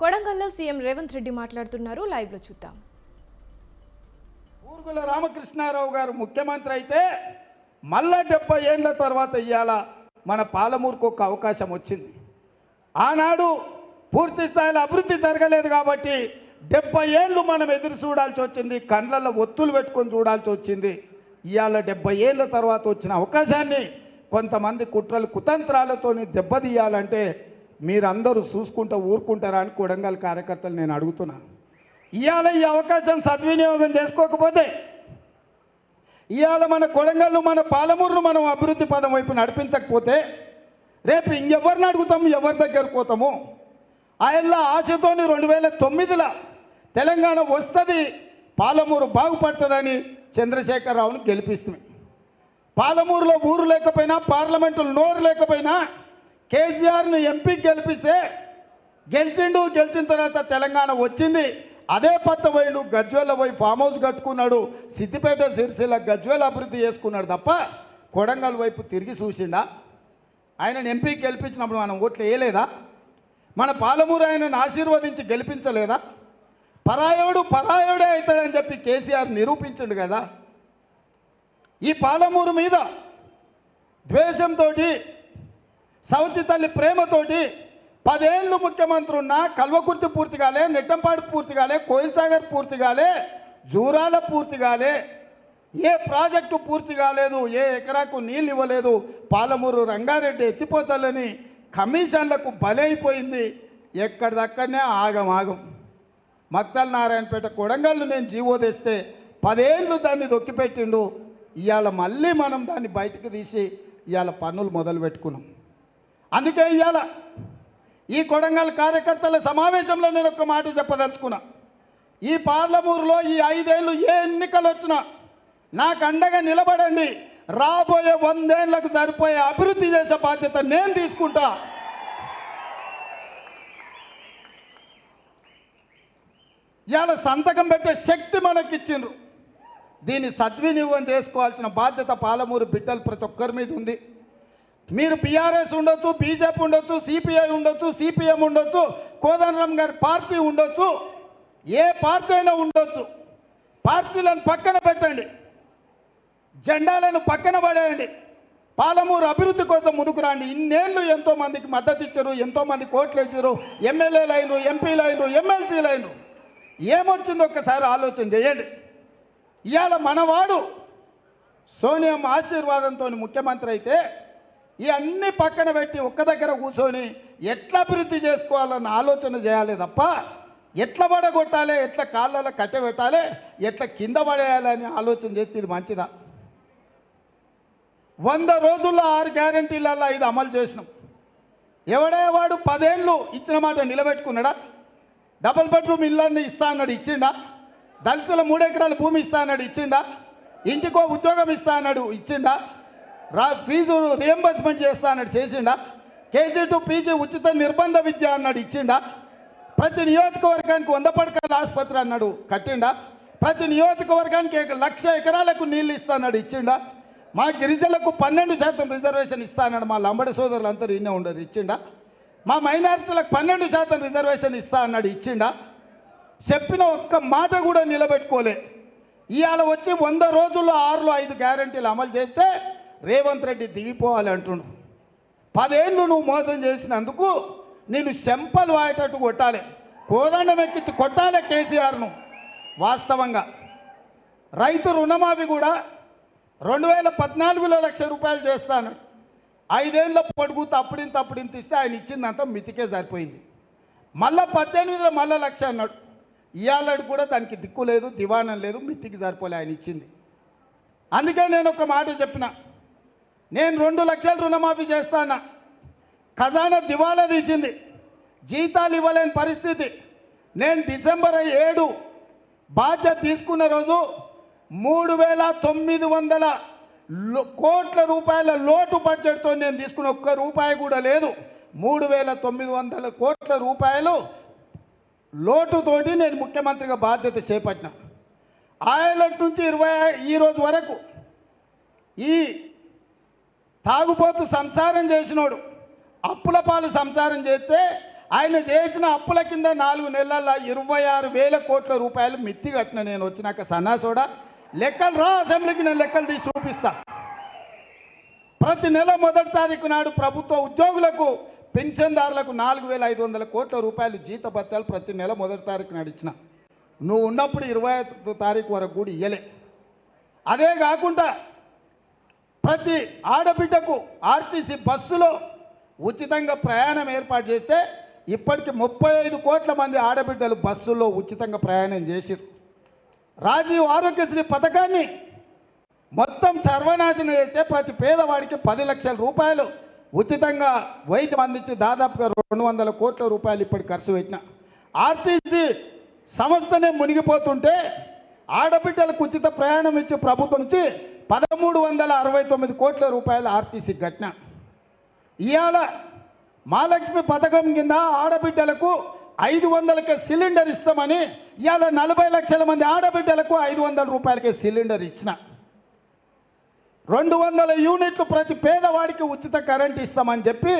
కొడంగల్లో సీఎం రేవంత్ రెడ్డి మాట్లాడుతున్నారు. లైవ్లో చూద్దాం. ఊర్గుల రామకృష్ణారావు గారు ముఖ్యమంత్రి అయితే మళ్ళా డెబ్బై ఏళ్ళ తర్వాత ఇవాళ మన పాలమూరుకు ఒక అవకాశం వచ్చింది. ఆనాడు పూర్తి స్థాయిలో అభివృద్ధి జరగలేదు కాబట్టి డెబ్బై ఏళ్ళు మనం ఎదురు చూడాల్సి వచ్చింది. కండ్లలో ఒత్తులు పెట్టుకొని చూడాల్సి వచ్చింది. ఇవాళ డెబ్బై ఏళ్ళ తర్వాత వచ్చిన అవకాశాన్ని కొంతమంది కుట్రలు కుతంత్రాలతో దెబ్బతీయాలంటే మీరందరూ చూసుకుంటూ ఊరుకుంటారా అని కొడంగల్ కార్యకర్తలు నేను అడుగుతున్నాను ఇవాళ ఈ అవకాశం సద్వినియోగం చేసుకోకపోతే ఇవాళ మన కొడంగల్ను మన పాలమూరును మనం అభివృద్ధి పదం వైపు నడిపించకపోతే రేపు ఇంకెవరిని అడుగుతాము ఎవరి దగ్గరకు పోతాము? ఆయన ఆశతోని రెండు వేల తొమ్మిదిలో తెలంగాణ వస్తుంది పాలమూరు బాగుపడుతుందని చంద్రశేఖరరావును గెలిపిస్తుంది. పాలమూరులో ఊరు లేకపోయినా పార్లమెంటులో నోరు లేకపోయినా కేసీఆర్ను ఎంపీకి గెలిపిస్తే గెలిచిండు గెలిచిన తర్వాత తెలంగాణ వచ్చింది. అదే పత్త పోయిండు గజ్వేల పోయి ఫామ్ హౌస్ కట్టుకున్నాడు. సిద్దిపేట సిరిసిల్ల గజ్వేల అభివృద్ధి చేసుకున్నాడు తప్ప కొడంగల్ వైపు తిరిగి చూసిండా? ఆయనను ఎంపీకి గెలిపించినప్పుడు మనం ఓట్లు వేయలేదా? మన పాలమూరు ఆయనను ఆశీర్వదించి గెలిపించలేదా? పరాయోడు పరాయుడే అవుతాడని చెప్పి కేసీఆర్ నిరూపించండు కదా? ఈ పాలమూరు మీద ద్వేషంతో సౌతి తల్లి ప్రేమతోటి పదేళ్ళు ముఖ్యమంత్రి ఉన్నా కల్వకుర్తి పూర్తి కాలే నెట్టంపాడు పూర్తి కాలే కోయిల్ పూర్తి కాలే జూరాల పూర్తి కాలే ఏ ప్రాజెక్టు పూర్తి కాలేదు ఏ ఎకరాకు నీళ్ళు ఇవ్వలేదు పాలమూరు రంగారెడ్డి ఎత్తిపోతలని కమిషన్లకు బలైపోయింది ఎక్కడిదక్కడనే ఆగం ఆగం. మక్తల్ నారాయణపేట కొడంగల్లు నేను జీవో తెస్తే పదేళ్ళు దాన్ని దొక్కిపెట్టిండు. ఇవాళ మళ్ళీ మనం దాన్ని బయటకు తీసి ఇవాళ పన్నులు మొదలు పెట్టుకున్నాం అందుకే ఇవాళ ఈ కొడంగల్ కార్యకర్తల సమావేశంలో నేను ఒక మాట చెప్పదలుచుకున్నా. ఈ పార్లమూరులో ఈ ఐదేళ్ళు ఏ ఎన్నికలు వచ్చినా నాకు అండగా నిలబడండి. రాబోయే వందేళ్ళకు సరిపోయే అభివృద్ధి చేసే బాధ్యత నేను తీసుకుంటా. ఇవాళ సంతకం పెట్టే శక్తి మనకిచ్చిండ్రు. దీన్ని సద్వినియోగం చేసుకోవాల్సిన బాధ్యత పాలమూరు బిడ్డలు ప్రతి ఒక్కరి మీద ఉంది. మీరు బీఆర్ఎస్ ఉండొచ్చు బీజేపీ ఉండొచ్చు సిపిఐ ఉండొచ్చు సిపిఎం ఉండొచ్చు కోదండరాం గారి పార్టీ ఉండొచ్చు ఏ పార్టీ అయినా ఉండొచ్చు. పార్టీలను పక్కన పెట్టండి. జెండాలను పక్కన పడేయండి. పాలమూరు అభివృద్ధి కోసం ముందుకు రండి. ఇన్నేళ్ళు ఎంతో మందికి మద్దతు ఇచ్చారు ఎంతో మంది కోట్లు వేసారు. ఎమ్మెల్యేలు అయినరు ఎంపీలు అయినరు ఎమ్మెల్సీలు అయినరు ఏమొచ్చిందో ఒక్కసారి ఆలోచన చేయండి. ఇవాళ మనవాడు సోనియా ఆశీర్వాదంతో ముఖ్యమంత్రి అయితే ఇవన్నీ పక్కన పెట్టి ఒక్క దగ్గర కూర్చొని ఎట్లా అభివృద్ధి చేసుకోవాలన్న ఆలోచన చేయాలి తప్ప ఎట్లా పడగొట్టాలి ఎట్లా కాళ్ళలో కట్టె పెట్టాలి ఎట్లా కింద పడేయాలని ఆలోచన చేస్తే ఇది మంచిదా? వంద రోజుల్లో ఆరు గ్యారంటీలలో ఇది అమలు చేసినాం. ఎవడే వాడు పదేళ్ళు ఇచ్చిన మాట నిలబెట్టుకున్నాడా? డబుల్ బెడ్రూమ్ ఇళ్ళని ఇస్తా అన్నాడు ఇచ్చిండా? దళితుల మూడెకరాల భూమి ఇస్తా అన్నాడు ఇచ్చిండా? ఇంటికో ఉద్యోగం ఇస్తా అన్నాడు ఇచ్చిండా? రా ఫీజు రియంబర్స్మెంట్ చేస్తా అన్నాడు చేసిండా? కేజీ టు పీజీ ఉచిత నిర్బంధ విద్య అన్నాడు ఇచ్చిండా? ప్రతి నియోజకవర్గానికి వంద పడకల ఆసుపత్రి అన్నాడు కట్టిండా? ప్రతి నియోజకవర్గానికి లక్ష ఎకరాలకు నీళ్ళు ఇస్తా అన్నాడు ఇచ్చిండా? మా గిరిజనులకు పన్నెండు శాతం రిజర్వేషన్ ఇస్తా అన్నాడు మా లంబడి సోదరులు అందరూ ఇన్నే ఉండరు ఇచ్చిండా? మా మైనారిటీలకు పన్నెండు శాతం రిజర్వేషన్ ఇస్తా అన్నాడు ఇచ్చిండా? చెప్పిన ఒక్క మాట కూడా నిలబెట్టుకోలే. ఇవాళ వచ్చి వంద రోజుల్లో ఆరులో ఐదు గ్యారంటీలు అమలు చేస్తే రేవంత్ రెడ్డి దిగిపోవాలి అంటుండు. పదేళ్ళు నువ్వు మోసం చేసినందుకు నేను చెంపలు వాయేటట్టు కొట్టాలి. కోదండం ఎక్కించి కొట్టాలి కేసీఆర్ను వాస్తవంగా. రైతు రుణమాఫీ కూడా రెండు వేల పద్నాలుగులో లక్ష రూపాయలు చేస్తాను. ఐదేళ్ళ పొడుగు తప్పుడింత తప్పుడింత ఇస్తే ఆయన ఇచ్చిందంతా మితికే సరిపోయింది. మళ్ళా పద్దెనిమిదిలో మళ్ళా లక్ష అన్నాడు. ఇవాళడు కూడా దానికి దిక్కు లేదు దివానం లేదు మితికి సరిపోలే ఆయన ఇచ్చింది. అందుకే నేను ఒక మాట చెప్పిన. నేను రెండు లక్షల రుణమాఫీ చేస్తానా ఖజానా దివాలా తీసింది. జీతాలు ఇవ్వలేని పరిస్థితి. నేను డిసెంబర్ ఏడు బాధ్యత తీసుకున్న రోజు మూడు వేల తొమ్మిది వందల కోట్ల రూపాయల లోటు బడ్జెట్తో నేను తీసుకున్న ఒక్క రూపాయి కూడా లేదు. మూడు వేల తొమ్మిది వందల కోట్ల రూపాయలు లోటుతోటి నేను ముఖ్యమంత్రిగా బాధ్యత చేపట్టిన. ఐలాండ్ నుంచి ఇరవై ఈ రోజు వరకు ఈ తాగుపోతూ సంసారం చేసినోడు. అప్పుల పాలు సంసారం చేస్తే ఆయన చేసిన అప్పుల కింద నాలుగు నెలల ఇరవై ఆరు వేల కోట్ల రూపాయలు మిత్తి కట్టిన నేను వచ్చినాక సన్నాసోడా లెక్కలు రా అసెంబ్లీకి నేను లెక్కలు తీసి చూపిస్తా. ప్రతి నెల మొదటి తారీఖు నాడు ప్రభుత్వ ఉద్యోగులకు పెన్షన్దారులకు నాలుగు వేల ఐదు వందల కోట్ల రూపాయలు జీతభత్యాలు ప్రతి నెల మొదటి తారీఖు నాడు ఇచ్చిన. నువ్వు ఉన్నప్పుడు ఇరవై తారీఖు వరకు కూడా ఇయ్యలే. అదే కాకుండా ప్రతి ఆడబిడ్డకు ఆర్టీసీ బస్సులో ఉచితంగా ప్రయాణం ఏర్పాటు చేస్తే ఇప్పటికి ముప్పై ఐదు కోట్ల మంది ఆడబిడ్డలు బస్సుల్లో ఉచితంగా ప్రయాణం చేసిరు రాజీవ్ ఆరోగ్యశ్రీ పథకాన్ని మొత్తం సర్వనాశనం చేస్తే ప్రతి పేదవాడికి పది లక్షల రూపాయలు ఉచితంగా వైద్యం అందించి దాదాపుగా రెండు వందల కోట్ల రూపాయలు ఇప్పటికి ఖర్చు పెట్టిన. ఆర్టీసీ సంస్థనే మునిగిపోతుంటే ఆడబిడ్డలకు ఉచిత ప్రయాణం ఇచ్చే ప్రభుత్వం నుంచి పదమూడు వందల అరవై తొమ్మిది కోట్ల రూపాయల ఆర్టీసీ కట్టిన ఇవాళ మహాలక్ష్మి పథకం కింద ఆడబిడ్డలకు ఐదు వందలకే సిలిండర్ ఇస్తామని ఇవాళ నలభై లక్షల మంది ఆడబిడ్డలకు ఐదు వందల రూపాయలకే సిలిండర్ ఇచ్చిన. రెండు వందల యూనిట్లు ప్రతి పేదవాడికి ఉచిత కరెంట్ ఇస్తామని చెప్పి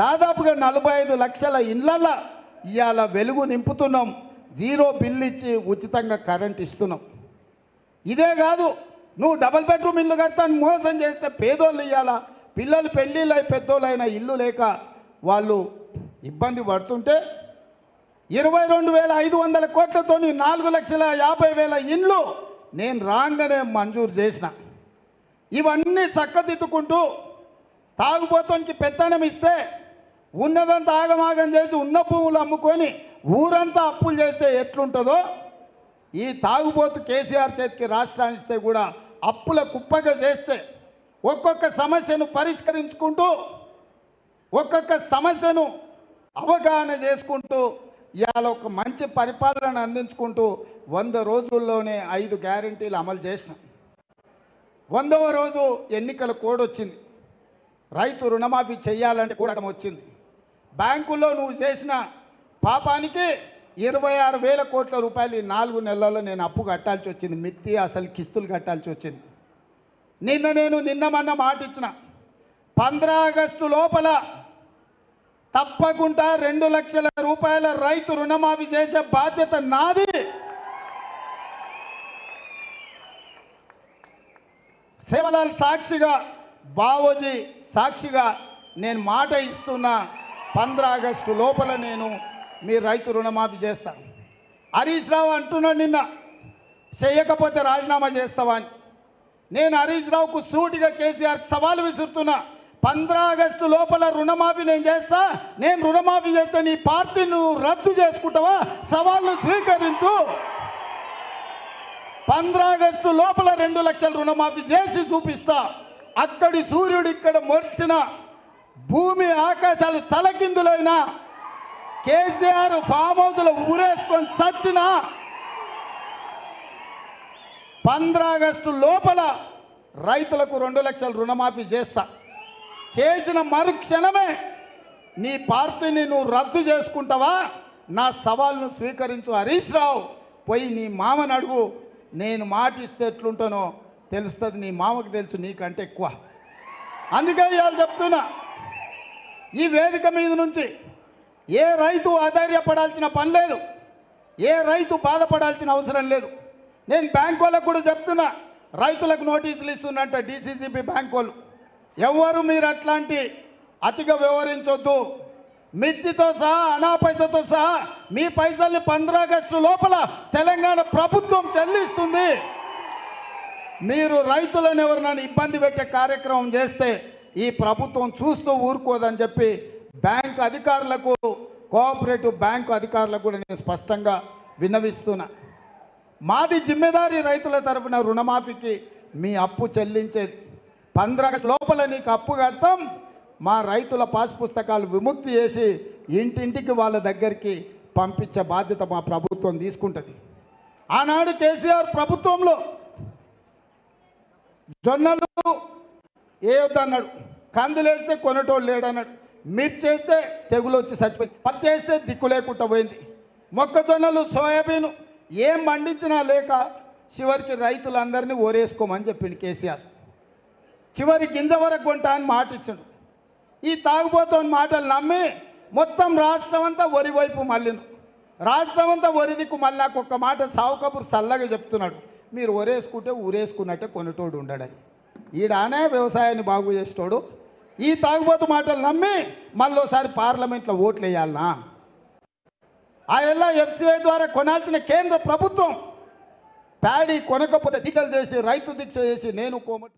దాదాపుగా నలభై ఐదు లక్షల ఇళ్ళల్లో ఇవాళ వెలుగు నింపుతున్నాం. జీరో బిల్ ఇచ్చి ఉచితంగా కరెంట్ ఇస్తున్నాం. ఇదే కాదు నువ్వు డబల్ బెడ్రూమ్ ఇల్లు కడతాను మోసం చేస్తే పేదోళ్ళు ఇవ్వాలా పిల్లలు పెళ్ళిళ్ళు పెద్దోళ్ళైన ఇల్లు లేక వాళ్ళు ఇబ్బంది పడుతుంటే ఇరవై రెండు వేల ఐదు వందల కోట్లతోని నాలుగు లక్షల యాభై వేల ఇండ్లు నేను రాగానే మంజూరు చేసిన. ఇవన్నీ చక్కదిద్దుకుంటూ తాగుబోతానికి పెత్తనం ఇస్తే ఉన్నదంతా ఆగమాగం చేసి ఉన్న భూములు అమ్ముకొని ఊరంతా అప్పులు చేస్తే ఎట్లుంటుందో ఈ తాగుబోతు కేసీఆర్ చేతికి రాష్ట్రాన్ని ఇస్తే కూడా అప్పుల కుప్పగా చేస్తే ఒక్కొక్క సమస్యను పరిష్కరించుకుంటూ ఒక్కొక్క సమస్యను అవగాహన చేసుకుంటూ ఇవాళ ఒక మంచి పరిపాలన అందించుకుంటూ వంద రోజుల్లోనే ఐదు గ్యారంటీలు అమలు చేసిన. వందవ రోజు ఎన్నికల కోడ్ వచ్చింది. రైతు రుణమాఫీ చేయాలంటే కూడా వచ్చింది. బ్యాంకుల్లో నువ్వు చేసిన పాపానికి ఇరవై ఆరు వేల కోట్ల రూపాయలు ఈ నాలుగు నెలల్లో నేను అప్పు కట్టాల్సి వచ్చింది. మిత్తి అసలు కిస్తులు కట్టాల్సి వచ్చింది. నిన్న నేను నిన్న మొన్న మాట ఇచ్చిన. పంద్రా ఆగస్టు లోపల తప్పకుండా రెండు లక్షల రూపాయల రైతు రుణమాఫీ చేసే బాధ్యత నాది. సేవలాల్ సాక్షిగా బావోజీ సాక్షిగా నేను మాట ఇస్తున్నా పంద్రా ఆగస్టు లోపల నేను మీ రైతు రుణమాఫీ చేస్తా. హరీష్ రావు అంటున్నాడు నిన్న చేయకపోతే రాజీనామా చేస్తావా అని. నేను హరీష్ రావుకు సూటిగా కేసీఆర్ సవాలు విసురుతున్నా. పంద్రా ఆగస్టు లోపల రుణమాఫీ నేను చేస్తా నేను రుణమాఫీ చేస్తే నీ పార్టీ నువ్వు రద్దు చేసుకుంటావా? సవాళ్ళు స్వీకరించు. పంద్రా ఆగస్టు లోపల రెండు లక్షల రుణమాఫీ చేసి చూపిస్తా. అక్కడి సూర్యుడు ఇక్కడ మొరిసిన భూమి ఆకాశాలు తలకిందులైనా కేసీఆర్ ఫామ్ హౌస్లో ఊరేసుకొని సచ్చిన పంద్రా ఆగస్టు లోపల రైతులకు రెండు లక్షల రుణమాఫీ చేస్తా. చేసిన మరుక్షణమే నీ పార్టీని నువ్వు రద్దు చేసుకుంటావా? నా సవాల్ను స్వీకరించు హరీష్ రావు. పోయి నీ మామని అడుగు. నేను మాట ఇస్తే ఎట్లుంటానో తెలుస్తుంది. నీ మామకు తెలుసు నీకంటే ఎక్కువ. అందుకే ఇవాళ చెప్తున్నా. ఈ వేదిక మీద నుంచి ఏ రైతు ఆధైర్యపడాల్సిన పని లేదు ఏ రైతు బాధపడాల్సిన అవసరం లేదు. నేను బ్యాంక్ వాళ్ళకు కూడా చెప్తున్నా రైతులకు నోటీసులు ఇస్తున్నట్ట డీసీసీబీ బ్యాంక్ వాళ్ళు. ఎవరు మీరు అట్లాంటి అతిగా వ్యవహరించొద్దు. మిత్తితో సహా అనా పైసతో సహా మీ పైసల్ని పంద్రాగస్టు లోపల తెలంగాణ ప్రభుత్వం చెల్లిస్తుంది. మీరు రైతులను ఎవరినైనా ఇబ్బంది పెట్టే కార్యక్రమం చేస్తే ఈ ప్రభుత్వం చూస్తూ ఊరుకోదని చెప్పి బ్యాంకు అధికారులకు కోఆపరేటివ్ బ్యాంకు అధికారులకు కూడా నేను స్పష్టంగా విన్నవిస్తున్నా. మాది జిమ్మెదారీ రైతుల తరపున రుణమాఫీకి మీ అప్పు చెల్లించేది పంద్రగ లోపల నీకు అప్పు కడతాం. మా రైతుల పాస్ పుస్తకాలు విముక్తి చేసి ఇంటింటికి వాళ్ళ దగ్గరికి పంపించే బాధ్యత మా ప్రభుత్వం తీసుకుంటుంది. ఆనాడు కేసీఆర్ ప్రభుత్వంలో జొన్నలు వేయొద్దన్నాడు కందులు వేస్తే కొనటోళ్ళు లేడన్నాడు. మిర్చి వేస్తే తెగులు వచ్చి చచ్చిపోయింది. పత్తి వేస్తే దిక్కు లేకుండా పోయింది. మొక్కజొన్నలు సోయాబీన్ ఏం పండించినా లేక చివరికి రైతులందరినీ ఓరేసుకోమని చెప్పిండు కేసీఆర్. చివరి గింజ వరకు కొంటా అని మాట ఇచ్చాడు. ఈ తాగుబోతున్న మాటలు నమ్మి మొత్తం రాష్ట్రం అంతా వరి వైపు మళ్ళిను రాష్ట్రం అంతా వరి దిక్కు మళ్ళీ నాకు ఒక్క మాట సావు చల్లగా చెప్తున్నాడు. మీరు ఒరేసుకుంటే ఊరేసుకున్నట్టే కొనేటోడు ఉండడని. ఈడానే వ్యవసాయాన్ని బాగు చేసేటోడు ఈ తాగుబోతు మాటలు నమ్మి మళ్ళీసారి పార్లమెంట్లో ఓట్లు వేయాలనా ఆ ఎలా ఎఫ్సిఐ ద్వారా కొనాల్సిన కేంద్ర ప్రభుత్వం. ప్యాడీ కొనకపోతే దీక్షలు చేసి రైతు దీక్ష చేసి నేను కోమటి